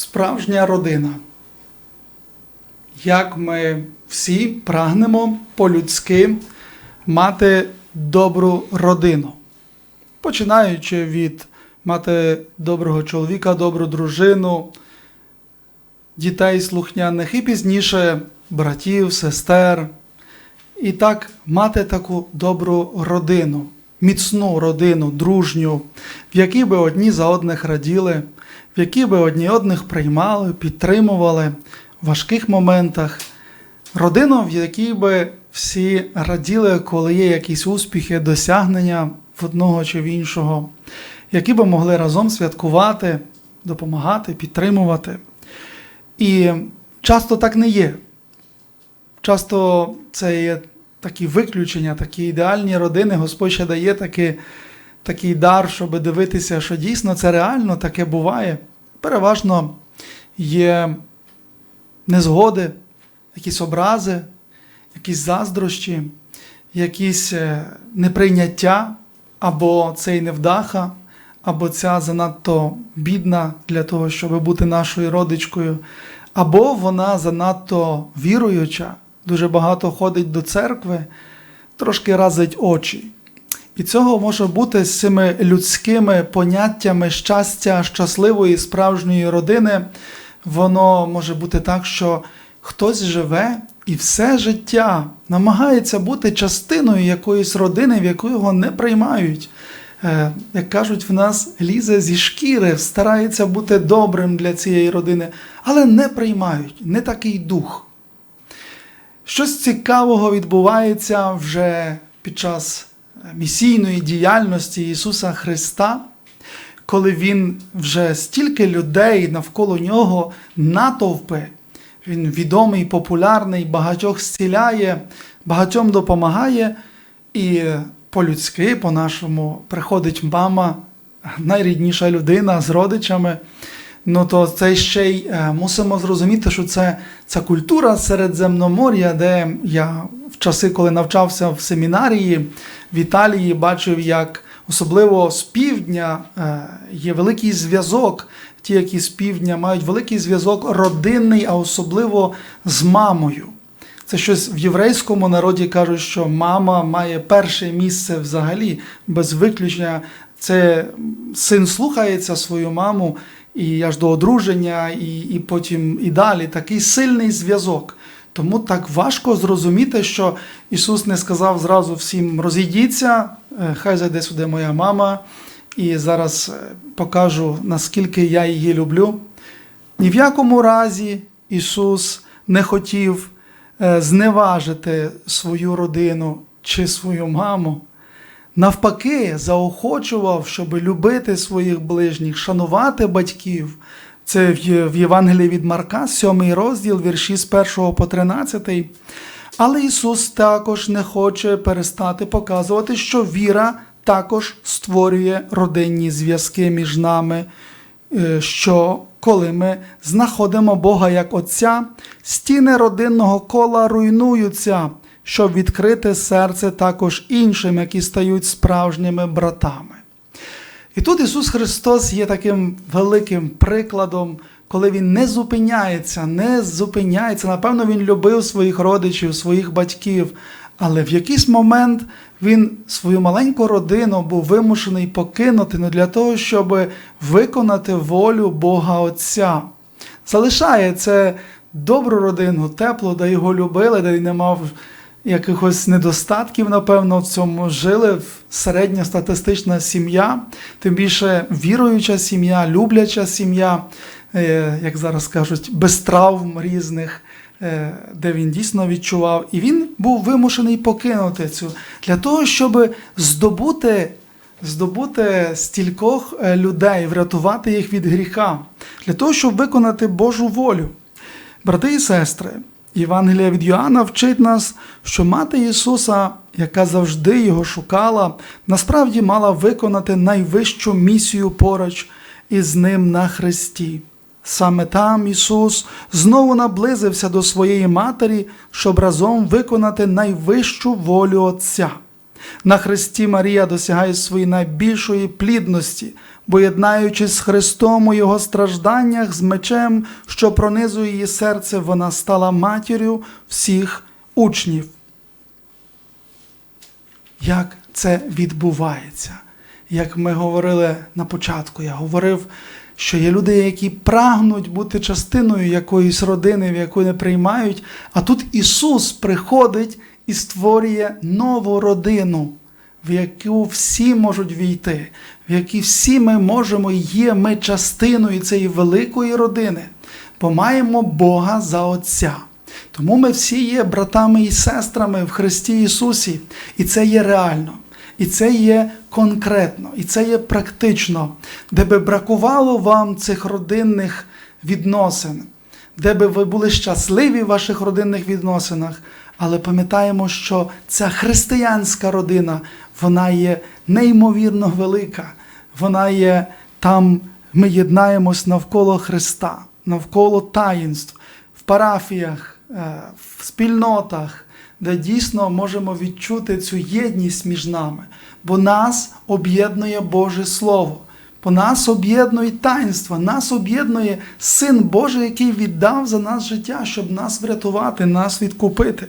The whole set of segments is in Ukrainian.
справжня родина. Як ми всі прагнемо по-людськи мати добру родину, починаючи від мати доброго чоловіка, добру дружину, дітей слухняних і пізніше братів, сестер. І так мати таку добру родину, міцну родину, дружню, в якій би одні за одних раділи, в якій би одні одних приймали, підтримували в важких моментах. Родину, в якій би всі раділи, коли є якісь успіхи, досягнення в одного чи в іншого, які би могли разом святкувати, допомагати, підтримувати. І часто так не є. Часто це є такі виключення, такі ідеальні родини. Господь ще дає таки, такий дар, щоб дивитися, що дійсно це реально таке буває. Переважно є незгоди, якісь образи, якісь заздрощі, якісь е, неприйняття, або цей невдаха, або ця занадто бідна для того, щоб бути нашою родичкою, або вона занадто віруюча, дуже багато ходить до церкви, трошки разить очі. І цього може бути з цими людськими поняттями щастя, щасливої справжньої родини. Воно може бути так, що хтось живе і все життя намагається бути частиною якоїсь родини, в яку його не приймають. Е, Як кажуть, в нас лізе зі шкіри, старається бути добрим для цієї родини, але не приймають, не такий дух. Щось цікавого відбувається вже під час місійної діяльності Ісуса Христа, коли Він вже стільки людей навколо нього натовпи. Він відомий, популярний, багатьох зціляє, багатьом допомагає. І по-людськи, по-нашому, приходить мама, найрідніша людина з родичами. Ну то це ще й е, мусимо зрозуміти, що це, це культура Середземномор'я, де я в часи, коли навчався в семінарії в Італії, бачив, як особливо з півдня е, є великий зв'язок. Ті, які з півдня мають великий зв'язок родинний, а особливо з мамою. Це щось в єврейському народі кажуть, що мама має перше місце взагалі, без виключення. Це син слухається свою маму і аж до одруження, і, і потім і далі. Такий сильний зв'язок. Тому так важко зрозуміти, що Ісус не сказав зразу всім розійдіться, е, хай зайде сюди моя мама, і зараз е, покажу, наскільки я її люблю. Ні в якому разі Ісус не хотів е, зневажити свою родину чи свою маму. Навпаки, заохочував, щоб любити своїх ближніх, шанувати батьків. Це в Євангелії від Марка, 7 розділ, вірші з 1 по 13. Але Ісус також не хоче перестати показувати, що віра також створює родинні зв'язки між нами, е, що коли ми знаходимо Бога як Отця, стіни родинного кола руйнуються, щоб відкрити серце також іншим, які стають справжніми братами. І тут Ісус Христос є таким великим прикладом, коли Він не зупиняється, не зупиняється. Напевно, Він любив своїх родичів, своїх батьків, але в якийсь момент Він свою маленьку родину був вимушений покинути ну, для того, щоб виконати волю Бога Отця. Залишає це добру родину, теплу, де його любили, де він не мав якихось недостатків, напевно, в цьому жили середньостатистична сім'я, тим більше віруюча сім'я, любляча сім'я, е, як зараз кажуть, без травм різних, е, де він дійсно відчував. І він був вимушений покинути цю для того, щоб здобути. Здобути стількох е, людей, врятувати їх від гріха, для того, щоб виконати Божу волю. Брати і сестри, Євангелія від Йоанна вчить нас, що мати Ісуса, яка завжди його шукала, насправді мала виконати найвищу місію поруч із ним на Христі. Саме там Ісус знову наблизився до своєї матері, щоб разом виконати найвищу волю Отця. На Христі Марія досягає своєї найбільшої плідності, бо єднаючись з Христом у Його стражданнях, з мечем, що пронизує її серце, вона стала матір'ю всіх учнів. Як це відбувається? Як ми говорили на початку, я говорив, що є люди, які прагнуть бути частиною якоїсь родини, в яку не приймають, а тут Ісус приходить і створює нову родину, в яку всі можуть війти, в якій всі ми можемо і є ми частиною цієї великої родини, бо маємо Бога за Отця. Тому ми всі є братами і сестрами в Христі Ісусі, і це є реально. І це є конкретно, і це є практично, де би бракувало вам цих родинних відносин, де би ви були щасливі в ваших родинних відносинах, але пам'ятаємо, що ця християнська родина, вона є неймовірно велика, вона є там, ми єднаємось навколо Христа, навколо таїнств, в парафіях, е, в спільнотах де дійсно можемо відчути цю єдність між нами, бо нас об'єднує Боже Слово, бо нас об'єднує таїнство, нас об'єднує Син Божий, який віддав за нас життя, щоб нас врятувати, нас відкупити.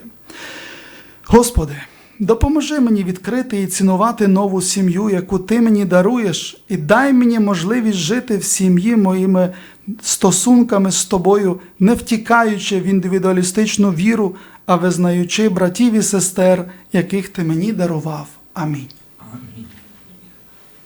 Господи, допоможи мені відкрити і цінувати нову сім'ю, яку Ти мені даруєш, і дай мені можливість жити в сім'ї моїми стосунками з тобою, не втікаючи в індивідуалістичну віру, а визнаючи братів і сестер, яких ти мені дарував. Амінь.